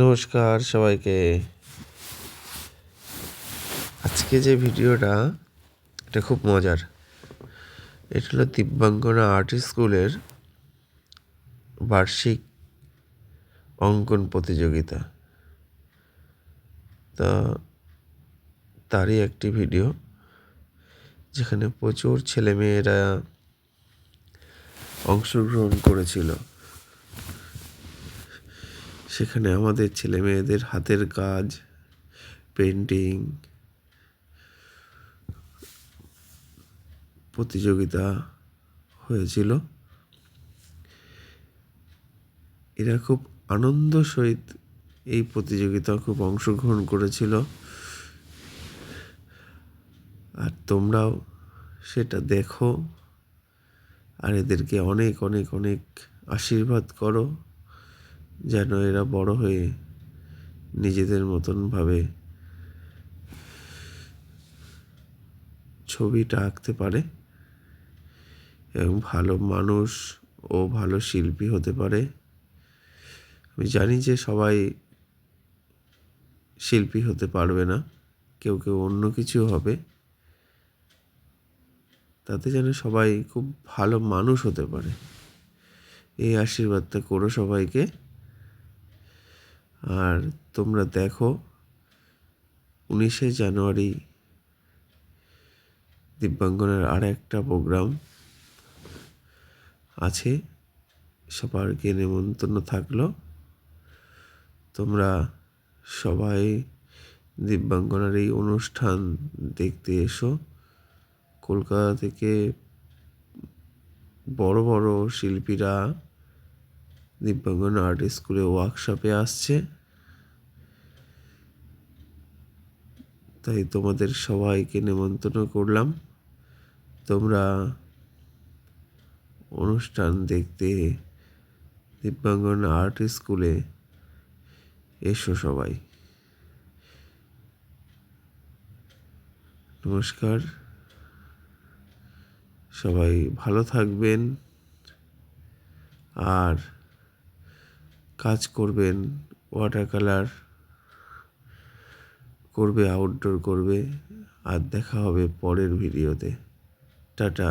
নমস্কার সবাইকে। আজকে যে ভিডিওটা, এটা খুব মজার। এটা হলো দিব্যাঙ্গনা আর্ট স্কুলের বার্ষিক অঙ্কন প্রতিযোগিতা। তা, তারই একটি ভিডিও, যেখানে প্রচুর ছেলেমেয়েরা অংশগ্রহণ করেছিল। সেখানে আমাদের ছেলে মেয়েদের হাতের কাজ, পেন্টিং, প্রতিযোগিতা হয়েছিল। এরা খুব আনন্দ সহিত এই প্রতিযোগিতা খুব অংশগ্রহণ করেছিল। আর তোমরাও সেটা দেখো। আর এদেরকে অনেক অনেক অনেক আশীর্বাদ করো। যেন এরা বড় হয়ে নিজেদের মতনভাবে ছবিটা আঁকতে পারে এবং ভালো মানুষ ও ভালো শিল্পী হতে পারে। আমি জানি যে সবাই শিল্পী হতে পারবে না, কেউ কেউ অন্য কিছু হবে। তাতে যেন সবাই খুব ভালো মানুষ হতে পারে। এই আশীর্বাদটা করো সবাইকে। আর তোমরা দেখো, উনিশে জানুয়ারি দিব্যাঙ্গনের আর একটা প্রোগ্রাম আছে সবাইকে নেমন্তন্ন থাকল। তোমরা সবাই দিব্যাঙ্গনার এই অনুষ্ঠান দেখতে এসো। কলকাতা থেকে বড় বড় শিল্পীরা দিব্যাঙ্গন আর্ট স্কুলে ওয়ার্কশপে আসছে। তাই তোমাদের সবাইকে নেমন্তন্ন করলাম। তোমরা অনুষ্ঠান দেখতে দিব্যাঙ্গন আর্ট স্কুলে এসো সবাই। নমস্কার। সবাই ভালো থাকবেন। আর কাজ করবেন ওয়াটার কালার করবে আউটডোর করবে আর দেখা হবে পরের ভিডিওতে টাটা।